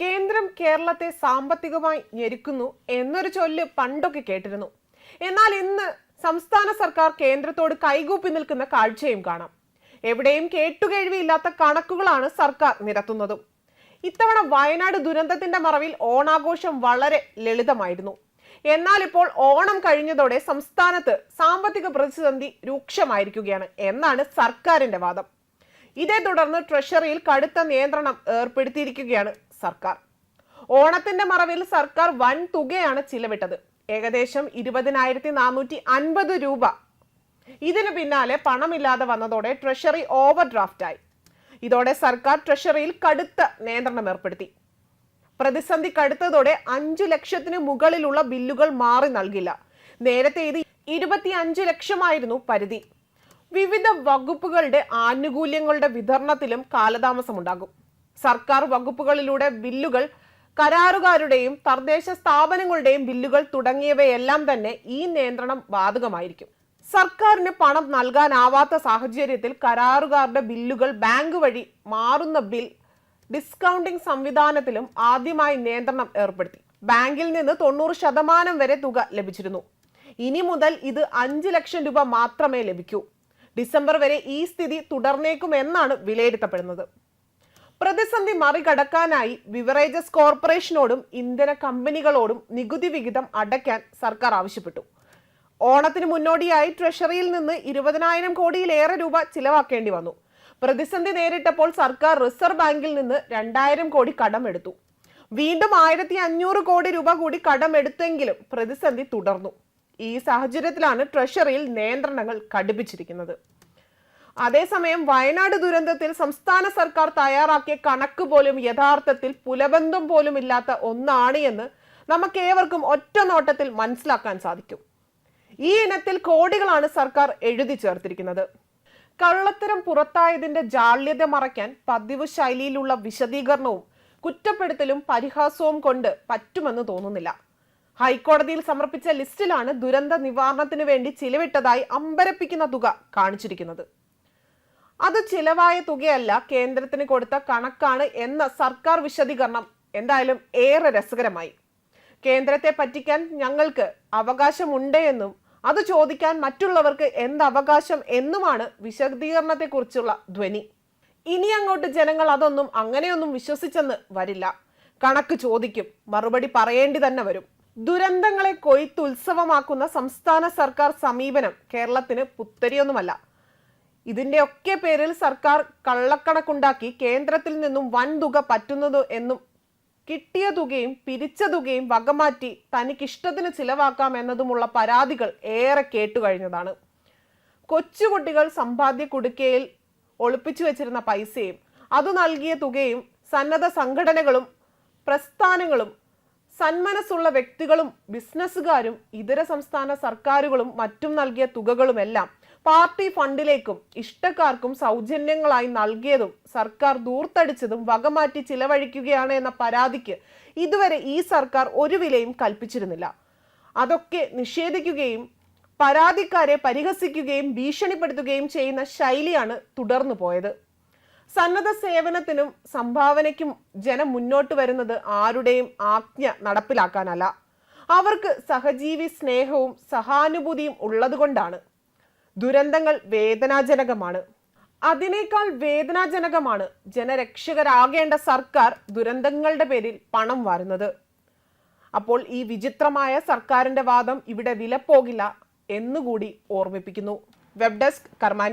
കേന്ദ്രം കേരളത്തെ സാമ്പത്തികമായി ഞെരുക്കുന്നു എന്നൊരു ചൊല്ല് പണ്ടൊക്കെ കേട്ടിരുന്നു. എന്നാൽ ഇന്ന് സംസ്ഥാന സർക്കാർ കേന്ദ്രത്തോട് കൈകൂപ്പി നിൽക്കുന്ന കാഴ്ചയും കാണാം. എവിടെയും കേട്ടുകേഴ്വിയില്ലാത്ത കണക്കുകളാണ് സർക്കാർ നിരത്തുന്നതും. ഇത്തവണ വയനാട് ദുരന്തത്തിന്റെ മറവിൽ ഓണാഘോഷം വളരെ ലളിതമായിരുന്നു. എന്നാൽ ഇപ്പോൾ ഓണം കഴിഞ്ഞതോടെ സംസ്ഥാനത്ത് സാമ്പത്തിക പ്രതിസന്ധി രൂക്ഷമായിരിക്കുകയാണ് എന്നാണ് സർക്കാരിന്റെ വാദം. ഇതേ തുടർന്ന് ട്രഷറിയിൽ കടുത്ത നിയന്ത്രണം ഏർപ്പെടുത്തിയിരിക്കുകയാണ് സർക്കാർ. ഓണത്തിന്റെ മറവിൽ സർക്കാർ വൻ തുകയാണ് ചിലവിട്ടത്. ഏകദേശം ഇരുപതിനായിരത്തി നാനൂറ്റി അൻപത് രൂപ. ഇതിനു പിന്നാലെ പണമില്ലാതെ വന്നതോടെ ട്രഷറി ഓവർ ഡ്രാഫ്റ്റായി ഇതോടെ സർക്കാർ ട്രഷറിയിൽ കടുത്ത നിയന്ത്രണം ഏർപ്പെടുത്തി. പ്രതിസന്ധി കടുത്തതോടെ അഞ്ചു ലക്ഷത്തിന് മുകളിലുള്ള ബില്ലുകൾ മാറി നൽകില്ല. നേരത്തെ ഇത് ഇരുപത്തി അഞ്ച് ലക്ഷമായിരുന്നു പരിധി. വിവിധ വകുപ്പുകളുടെ ആനുകൂല്യങ്ങളുടെ വിതരണത്തിലും കാലതാമസമുണ്ടാകും. സർക്കാർ വകുപ്പുകളിലൂടെ ബില്ലുകൾ കരാറുകാരുടെയും തദ്ദേശ സ്ഥാപനങ്ങളുടെയും ബില്ലുകൾ തുടങ്ങിയവയെല്ലാം തന്നെ ഈ നിയന്ത്രണം ബാധകമായിരിക്കും. സർക്കാരിന് പണം നൽകാനാവാത്ത സാഹചര്യത്തിൽ കരാറുകാരുടെ ബില്ലുകൾ ബാങ്ക് വഴി മാറുന്ന ബിൽ ഡിസ്കൗണ്ടിംഗ് സംവിധാനത്തിലും ആദ്യമായി നിയന്ത്രണം ഏർപ്പെടുത്തി. ബാങ്കിൽ നിന്ന് തൊണ്ണൂറ് ശതമാനം വരെ തുക ലഭിച്ചിരുന്നു. ഇനി മുതൽ ഇത് അഞ്ച് ലക്ഷം രൂപ മാത്രമേ ലഭിക്കൂ. ഡിസംബർ വരെ ഈ സ്ഥിതി തുടർന്നേക്കുമെന്നാണ് വിലയിരുത്തപ്പെടുന്നത്. പ്രതിസന്ധി മറികടക്കാനായി ബിവറേജസ് കോർപ്പറേഷനോടും ഇന്ധന കമ്പനികളോടും നികുതി വിഹിതം അടയ്ക്കാൻ സർക്കാർ ആവശ്യപ്പെട്ടു. ഓണത്തിന് മുന്നോടിയായി ട്രഷറിയിൽ നിന്ന് ഇരുപതിനായിരം കോടിയിലേറെ രൂപ ചിലവാക്കേണ്ടി വന്നു. പ്രതിസന്ധി നേരിട്ടപ്പോൾ സർക്കാർ റിസർവ് ബാങ്കിൽ നിന്ന് രണ്ടായിരം കോടി കടമെടുത്തു വീണ്ടും ആയിരത്തി അഞ്ഞൂറ് കോടി രൂപ കൂടി കടമെടുത്തെങ്കിലും പ്രതിസന്ധി തുടർന്നു. ഈ സാഹചര്യത്തിലാണ് ട്രഷറിയിൽ നിയന്ത്രണങ്ങൾ കടുപ്പിച്ചിരിക്കുന്നത് അതേസമയം വയനാട് ദുരന്തത്തിൽ സംസ്ഥാന സർക്കാർ തയ്യാറാക്കിയ കണക്ക് പോലും യഥാർത്ഥത്തിൽ പുലബന്ധം പോലും ഇല്ലാത്ത ഒന്നാണ് എന്ന് നമുക്കേവർക്കും ഒറ്റ നോട്ടത്തിൽ മനസ്സിലാക്കാൻ സാധിക്കും. ഈ ഇനത്തിൽ കോടികളാണ് സർക്കാർ എഴുതി ചേർത്തിരിക്കുന്നത്. കള്ളത്തരം പുറത്തായതിന്റെ ജാള്യത മറയ്ക്കാൻ പതിവ് ശൈലിയിലുള്ള വിശദീകരണവും കുറ്റപ്പെടുത്തലും പരിഹാസവും കൊണ്ട് പറ്റുമെന്ന് തോന്നുന്നില്ല. ഹൈക്കോടതിയിൽ സമർപ്പിച്ച ലിസ്റ്റിലാണ് ദുരന്ത നിവാരണത്തിന് വേണ്ടി ചിലവിട്ടതായി അമ്പരപ്പിക്കുന്ന തുക കാണിച്ചിരിക്കുന്നത്. അത് ചിലവായ തുകയല്ല കേന്ദ്രത്തിന് കൊടുത്ത കണക്കാണ് എന്ന സർക്കാർ വിശദീകരണം എന്തായാലും ഏറെ രസകരമായി. കേന്ദ്രത്തെ പറ്റിക്കാൻ ഞങ്ങൾക്ക് അവകാശമുണ്ട് എന്നും അത് ചോദിക്കാൻ മറ്റുള്ളവർക്ക് എന്ത് അവകാശം എന്നുമാണ് വിശദീകരണത്തെക്കുറിച്ചുള്ള ധ്വനി. ഇനി അങ്ങോട്ട് ജനങ്ങൾ അതൊന്നും അങ്ങനെയൊന്നും വിശ്വസിച്ചെന്ന് വരില്ല. കണക്ക് ചോദിക്കും മറുപടി പറയേണ്ടി തന്നെ വരും. ദുരന്തങ്ങളെ കൊയ്ത്തുത്സവമാക്കുന്ന സംസ്ഥാന സർക്കാർ സമീപനം കേരളത്തിന് പുത്തരിയൊന്നുമല്ല. ഇതിന്റെയൊക്കെ പേരിൽ സർക്കാർ കള്ളക്കണക്കുണ്ടാക്കി കേന്ദ്രത്തിൽ നിന്നും വൻ തുക പറ്റുന്നത് എന്നും കിട്ടിയ തുകയും പിരിച്ച തുകയും വകമാറ്റി തനിക്കിഷ്ടത്തിന് ചിലവാക്കാം എന്നതുമുള്ള പരാതികൾ ഏറെ കേട്ടു കഴിഞ്ഞതാണ്. കൊച്ചുകുട്ടികൾ സമ്പാദ്യ കുടുക്കയിൽ ഒളിപ്പിച്ചു വെച്ചിരുന്ന പൈസയും അത് നൽകിയ തുകയും സന്നദ്ധ സംഘടനകളും പ്രസ്ഥാനങ്ങളും സന്മനസ്സുള്ള വ്യക്തികളും ബിസിനസ്സുകാരും ഇതര സംസ്ഥാന സർക്കാരുകളും മറ്റും നൽകിയ തുകകളുമെല്ലാം പാർട്ടി ഫണ്ടിലേക്കും ഇഷ്ടക്കാർക്കും സൗജന്യങ്ങളായി നൽകിയതും സർക്കാർ ദൂർത്തടിച്ചതും വകമാറ്റി ചിലവഴിക്കുകയാണ് എന്ന പരാതിക്ക് ഇതുവരെ ഈ സർക്കാർ ഒരു വിലയും കൽപ്പിച്ചിരുന്നില്ല. അതൊക്കെ നിഷേധിക്കുകയും പരാതിക്കാരെ പരിഹസിക്കുകയും ഭീഷണിപ്പെടുത്തുകയും ചെയ്യുന്ന ശൈലിയാണ് തുടർന്നു പോയത്. സന്നദ്ധ സേവനത്തിനും സംഭാവനയ്ക്കും ജനം മുന്നോട്ട് വരുന്നത് ആരുടെയും ആജ്ഞ നടപ്പിലാക്കാനല്ല. അവർക്ക് സഹജീവി സ്നേഹവും സഹാനുഭൂതിയും ഉള്ളതുകൊണ്ടാണ്. ദുരന്തങ്ങൾ വേദനാജനകമാണ്. അതിനേക്കാൾ വേദനാജനകമാണ് ജനരക്ഷകരാകേണ്ട സർക്കാർ ദുരന്തങ്ങളുടെ പേരിൽ പണം വാരുന്നത്. അപ്പോൾ ഈ വിചിത്രമായ സർക്കാരിന്റെ വാദം ഇവിടെ വിലപ്പോകില്ല എന്നുകൂടി ഓർമ്മിപ്പിക്കുന്നു. വെബ് ഡെസ്ക് കർമ്മ